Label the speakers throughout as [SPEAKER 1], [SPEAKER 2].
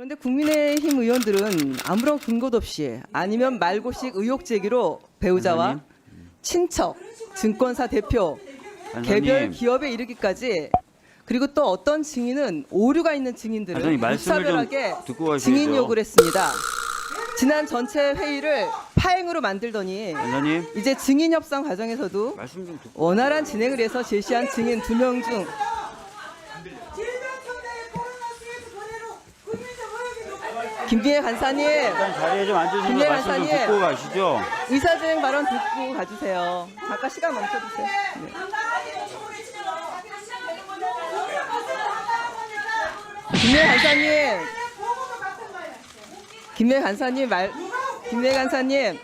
[SPEAKER 1] 그런데 국민의힘 의원들은 아무런 근거도 없이 아니면 말고식 의혹 제기로 배우자와. 친척, 증권사 대표, 개별 기업에 이르기까지 그리고 또 어떤 증인은 오류가 있는 증인들을
[SPEAKER 2] 좀
[SPEAKER 1] 무차별하게. 증인 요구를 했습니다. 지난 전체 회의를 파행으로 만들더니
[SPEAKER 2] 간사님
[SPEAKER 1] 이제 증인 협상 과정에서도 원활한 진행을 위해서 제시한 증인 두 명 중 김기혜 간사님
[SPEAKER 2] 일단 자리에 좀 앉으시고
[SPEAKER 1] 김예
[SPEAKER 2] 말씀 좀
[SPEAKER 1] 간사님.
[SPEAKER 2] 듣고 가시죠.
[SPEAKER 1] 의사진행 발언 듣고 가주세요. 잠깐 시간 멈춰주세요. 네. 김예 간사님. 김예 간사님 말, 김예 간사님,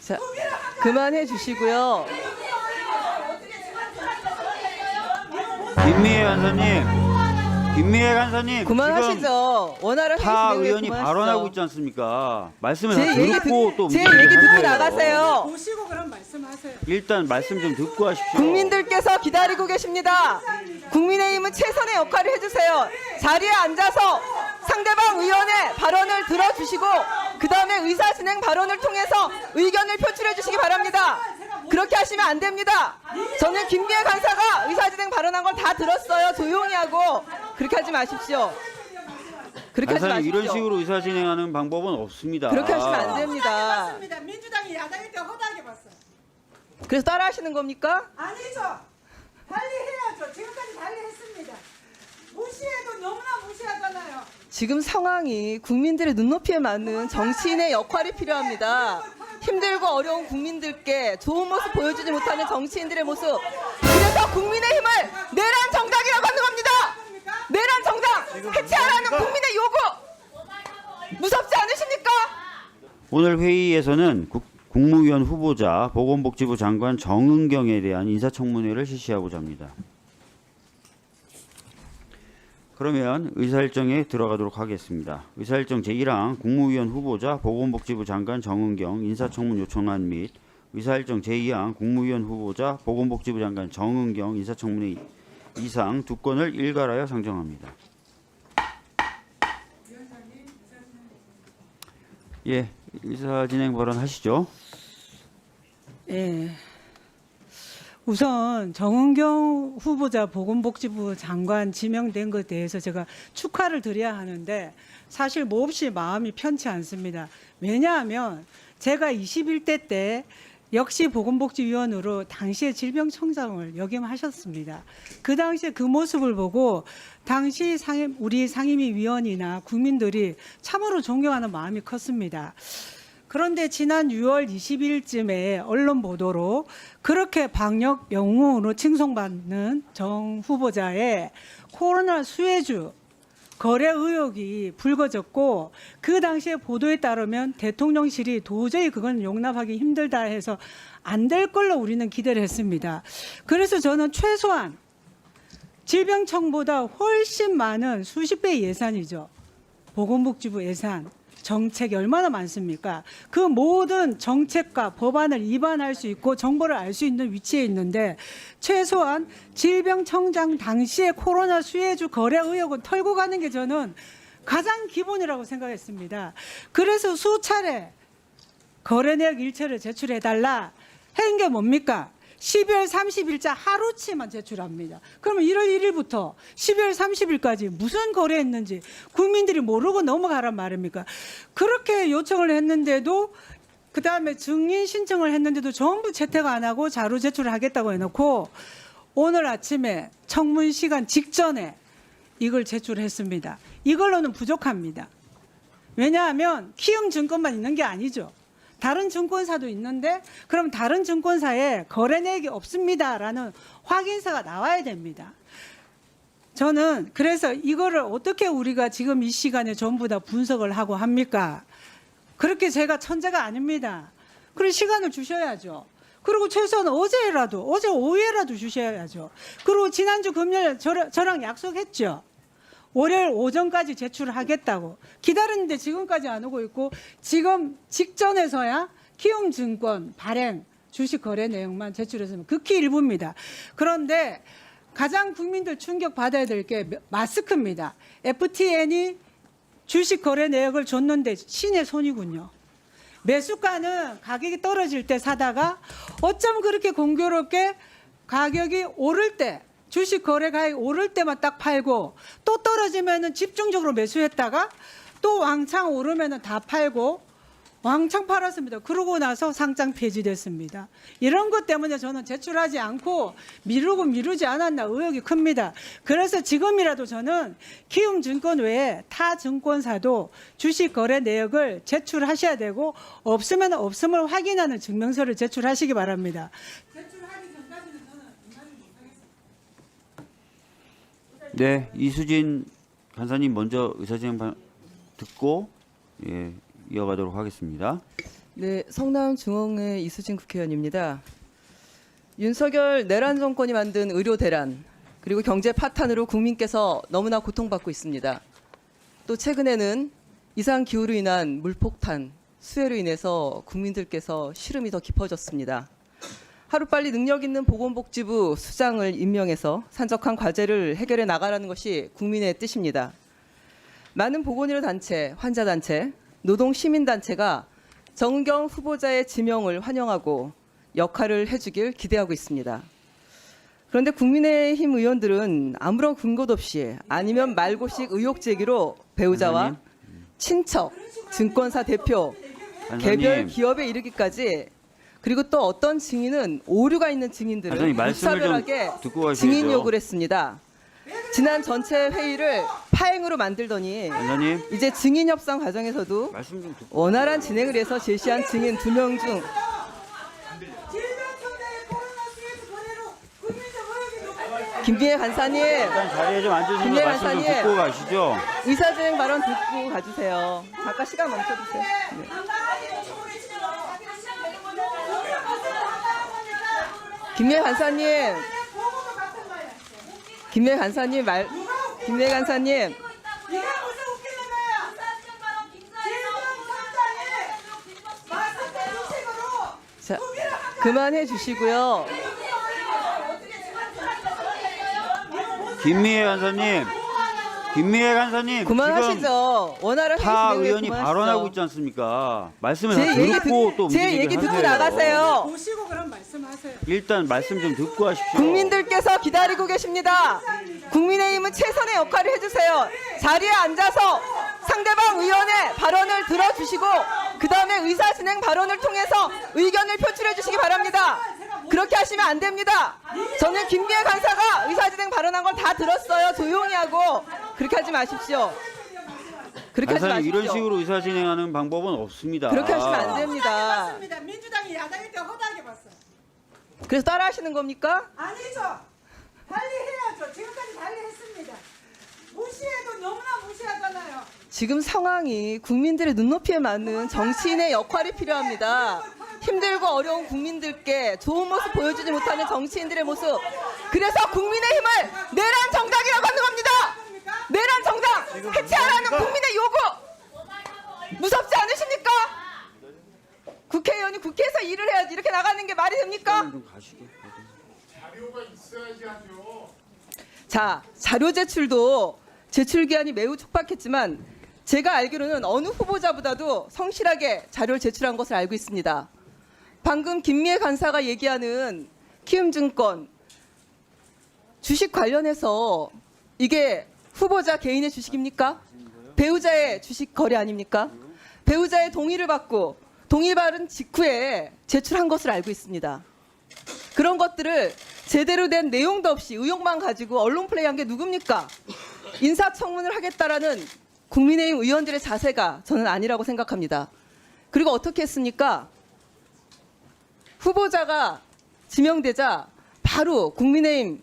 [SPEAKER 1] 자 그만해 주시고요.
[SPEAKER 2] 김미애 간사님, 김미애 간사님 지금
[SPEAKER 1] 그만하시죠. 원활한 회의 진행
[SPEAKER 2] 의원이
[SPEAKER 1] 그만하시죠.
[SPEAKER 2] 발언하고 있지 않습니까? 말씀을 제다
[SPEAKER 1] 얘기
[SPEAKER 2] 듣고 또
[SPEAKER 1] 듣, 제
[SPEAKER 2] 문제를
[SPEAKER 1] 얘기 듣고
[SPEAKER 2] 하세요.
[SPEAKER 1] 나가세요.
[SPEAKER 3] 보시고 그럼 말씀하세요.
[SPEAKER 2] 일단 말씀 좀 듣고 하십시오.
[SPEAKER 1] 국민들께서 기다리고 계십니다. 국민의힘은 최선의 역할을 해주세요. 자리에 앉아서 상대방 의원의 발언을 들어주시고 그 다음에 의사진행 발언을 통해서 의견을 표출해 주시기 바랍니다. 그렇게 하시면 안 됩니다. 저는 김기혜 간사가 의사진행 발언한 걸 다 들었어요. 조용히 하고 그렇게 하지 마십시오. 그렇게 하지 마십시오.
[SPEAKER 2] 이런 식으로 의사 진행하는 방법은 없습니다.
[SPEAKER 1] 그렇게 하시면 안 됩니다.
[SPEAKER 3] 맞습니다. 민주당이 야당일 때 허다하게 봤어요.
[SPEAKER 1] 그래서 따라 하시는 겁니까?
[SPEAKER 3] 아니죠. 달리 해야죠. 지금까지 달리 했습니다. 무시해도 너무나 무시하잖아요.
[SPEAKER 1] 지금 상황이 국민들의 눈높이에 맞는 정치인의 역할이 필요합니다. 힘들고 어려운 국민들께 좋은 모습 보여주지 못하는 정치인들의 모습. 그래서 국민의힘을 내란 정당이라고 하는 겁니다. 내란 정당 해체하라는 국민의 요구. 무섭지 않으십니까?
[SPEAKER 2] 오늘 회의에서는 국, 국무위원 후보자 보건복지부 장관 정은경에 대한 인사청문회를 실시하고자 합니다. 그러면 의사일정에 들어가도록 하겠습니다. 의사일정 제1항 국무위원 후보자 보건복지부 장관 정은경 인사청문 요청안 및 의사일정 제2항 국무위원 후보자 보건복지부 장관 정은경 인사청문회 이상 두 건을 일괄하여 상정합니다. 예, 의사 진행 발언 하시죠.
[SPEAKER 4] 예. 우선 정은경 후보자 보건복지부 장관 지명된 것에 대해서 제가 축하를 드려야 하는데 사실 몹시 마음이 편치 않습니다. 왜냐하면 제가 21대 때 역시 보건복지위원으로 당시에 질병청장을 역임하셨습니다. 그 당시에 그 모습을 보고 당시 상임, 우리 상임위 위원이나 국민들이 참으로 존경하는 마음이 컸습니다. 그런데 지난 6월 20일쯤에 언론 보도로 그렇게 방역 영웅으로 칭송받는 정 후보자의 코로나 수혜주 거래 의혹이 불거졌고 그 당시에 보도에 따르면 대통령실이 도저히 그건 용납하기 힘들다 해서 안 될 걸로 우리는 기대를 했습니다. 그래서 저는 최소한 질병청보다 훨씬 많은 수십 배 예산이죠. 보건복지부 예산, 정책이 얼마나 많습니까? 그 모든 정책과 법안을 입안할 수 있고 정보를 알 수 있는 위치에 있는데 최소한 질병청장 당시에 코로나 수혜주 거래 의혹은 털고 가는 게 저는 가장 기본이라고 생각했습니다. 그래서 수차례 거래 내역 일체를 제출해달라 한 게 뭡니까? 12월 30일자 하루치만 제출합니다. 그러면 1월 1일부터 12월 30일까지 무슨 거래했는지 국민들이 모르고 넘어가란 말입니까? 그렇게 요청을 했는데도 그 다음에 증인 신청을 했는데도 전부 채택 안 하고 자료 제출을 하겠다고 해놓고 오늘 아침에 청문 시간 직전에 이걸 제출했습니다. 이걸로는 부족합니다. 왜냐하면 키움 증권만 있는 게 아니죠. 다른 증권사도 있는데 그럼 다른 증권사에 거래 내역이 없습니다라는 확인서가 나와야 됩니다. 저는 그래서 이거를 어떻게 우리가 지금 이 시간에 전부 다 분석을 하고 합니까? 그렇게 제가 천재가 아닙니다. 그런 시간을 주셔야죠. 그리고 최소한 어제라도 어제 오후에라도 주셔야죠. 그리고 지난주 금요일 저, 저랑 약속했죠. 월요일 오전까지 제출하겠다고 기다렸는데 지금까지 안 오고 있고 지금 직전에서야 키움증권 발행 주식 거래 내용만 제출했으면 극히 일부입니다. 그런데 가장 국민들 충격 받아야 될 게 마스크입니다. FTN이 주식 거래 내역을 줬는데 신의 손이군요. 매수가는 가격이 떨어질 때 사다가 어쩜 그렇게 공교롭게 가격이 오를 때 주식 거래 가격이 오를 때만 딱 팔고 또 떨어지면은 집중적으로 매수했다가 또 왕창 오르면은 다 팔고 왕창 팔았습니다. 그러고 나서 상장 폐지됐습니다. 이런 것 때문에 저는 제출하지 않고 미루고 미루지 않았나 의혹이 큽니다. 그래서 지금이라도 저는 키움증권 외에 타 증권사도 주식 거래 내역을 제출하셔야 되고 없으면 없음을 확인하는 증명서를 제출하시기 바랍니다. 제출하기 전까지는 저는 이만을 못하겠습니다.
[SPEAKER 2] 네, 이수진 간사님 먼저 의사진행 바- 듣고 예, 이어가도록 하겠습니다.
[SPEAKER 1] 네, 성남 중앙의 이수진 국회의원입니다. 윤석열 내란 정권이 만든 의료 대란 그리고 경제 파탄으로 국민께서 너무나 고통받고 있습니다. 또 최근에는 이상 기후로 인한 물폭탄, 수해로 인해서 국민들께서 시름이 더 깊어졌습니다. 하루빨리 능력 있는 보건복지부 수장을 임명해서 산적한 과제를 해결해 나가라는 것이 국민의 뜻입니다. 많은 보건의료 단체, 환자 단체, 노동 시민 단체가 정경 후보자의 지명을 환영하고 역할을 해주길 기대하고 있습니다. 그런데 국민의힘 의원들은 아무런 근거도 없이 아니면 말고식 의혹 제기로 배우자와. 친척, 증권사 대표, 개별 기업에 이르기까지 그리고 또 어떤 증인은 오류가 있는 증인들을
[SPEAKER 2] 간사님 말씀을 좀
[SPEAKER 1] 무차별하게
[SPEAKER 2] 듣고 가셔야죠.
[SPEAKER 1] 증인 요구를 했습니다. 지난 전체 회의를 파행으로 만들더니
[SPEAKER 2] 간사님
[SPEAKER 1] 이제 증인 협상 과정에서도
[SPEAKER 2] 말씀 좀 듣고
[SPEAKER 1] 원활한 진행을 해서 제시한 증인 두 명중
[SPEAKER 3] 코로나 국민적 높은데
[SPEAKER 1] 김기혜 간사님
[SPEAKER 2] 일단 자리에 좀 앉으셔서
[SPEAKER 1] 김예
[SPEAKER 2] 말씀 좀
[SPEAKER 1] 간사님.
[SPEAKER 2] 듣고 가시죠.
[SPEAKER 1] 의사진행 발언 듣고 가주세요. 잠깐 시간 멈춰주세요. 네. 김예 간사님. 김예 간사님 말, 김예 간사님, 자 그만해 주시고요.
[SPEAKER 2] 김미애 간사님, 김미애 간사님 지금
[SPEAKER 1] 그만하시죠. 원활한 회의 진행을
[SPEAKER 2] 의원이
[SPEAKER 1] 그만하시죠.
[SPEAKER 2] 발언하고 있지 않습니까? 말씀을 제다
[SPEAKER 1] 얘기
[SPEAKER 2] 듣고 또
[SPEAKER 1] 듣, 제
[SPEAKER 2] 문제
[SPEAKER 1] 얘기 듣고
[SPEAKER 2] 제기하세요.
[SPEAKER 1] 나가세요.
[SPEAKER 4] 보시고 그럼.
[SPEAKER 2] 일단 말씀 좀 듣고 하십시오.
[SPEAKER 1] 국민들께서 기다리고 계십니다. 국민의힘은 최선의 역할을 해주세요. 자리에 앉아서 상대방 의원의 발언을 들어주시고 그 다음에 의사진행 발언을 통해서 의견을 표출해 주시기 바랍니다. 그렇게 하시면 안 됩니다. 저는 김기혜 간사가 의사진행 발언한 걸 다 들었어요. 조용히 하고 그렇게 하지 마십시오. 그렇게 하지 마십시오.
[SPEAKER 2] 이런 식으로 의사 진행하는 방법은 없습니다.
[SPEAKER 1] 그렇게 하시면 안
[SPEAKER 3] 됩니다. 민주당이 야당일 때 허다하게 봤어.
[SPEAKER 1] 그래서 따라 하시는 겁니까?
[SPEAKER 3] 아니죠. 달리 해야죠. 지금까지 달리 했습니다. 무시해도 너무나 무시하잖아요.
[SPEAKER 1] 지금 상황이 국민들의 눈높이에 맞는 정치인의 역할이 필요합니다. 힘들고 어려운 국민들께 좋은 모습 보여주지 못하는 정치인들의 모습. 그래서 국민의 힘을 내란 정당이라고 하는 겁니다. 내란 정당 해체하라는 국민의 요구. 무섭지 않으십니까? 국회의원이 국회에서 일을 해야지 이렇게 나가는 게 말이 됩니까?
[SPEAKER 2] 좀 가시게.
[SPEAKER 1] 자, 자료 제출도 제출 기한이 매우 촉박했지만 제가 알기로는 어느 후보자보다도 성실하게 자료를 제출한 것을 알고 있습니다. 방금 김미애 간사가 얘기하는 키움증권 주식 관련해서 이게 후보자 개인의 주식입니까? 배우자의 주식 거래 아닙니까? 배우자의 동의를 받고 동의 받은 직후에 제출한 것을 알고 있습니다. 그런 것들을 제대로 된 내용도 없이 의혹만 가지고 언론 플레이한 게 누굽니까? 인사청문을 하겠다라는 국민의힘 의원들의 자세가 저는 아니라고 생각합니다. 그리고 어떻게 했습니까? 후보자가 지명되자 바로 국민의힘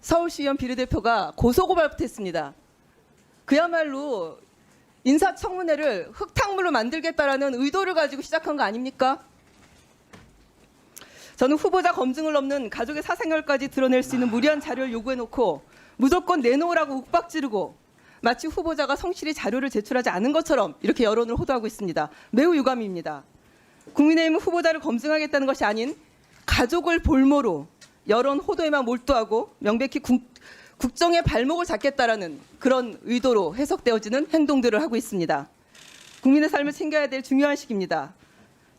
[SPEAKER 1] 서울시의원 비례대표가 고소고발부터 했습니다. 그야말로 인사청문회를 흙탕물로 만들겠다라는 의도를 가지고 시작한 거 아닙니까? 저는 후보자 검증을 넘는 가족의 사생활까지 드러낼 수 있는 무리한 자료를 요구해놓고 무조건 내놓으라고 욱박 지르고 마치 후보자가 성실히 자료를 제출하지 않은 것처럼 이렇게 여론을 호도하고 있습니다. 매우 유감입니다. 국민의힘은 후보자를 검증하겠다는 것이 아닌 가족을 볼모로 여론 호도에만 몰두하고 명백히 국, 국정의 발목을 잡겠다라는 그런 의도로 해석되어지는 행동들을 하고 있습니다. 국민의 삶을 챙겨야 될 중요한 시기입니다.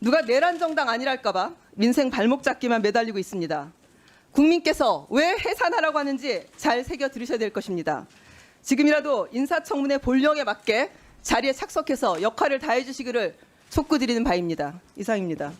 [SPEAKER 1] 누가 내란 정당 아니랄까봐 민생 발목 잡기만 매달리고 있습니다. 국민께서 왜 해산하라고 하는지 잘 새겨 들으셔야 될 것입니다. 지금이라도 인사청문회 본령에 맞게 자리에 착석해서 역할을 다해 주시기를 촉구드리는 바입니다. 이상입니다.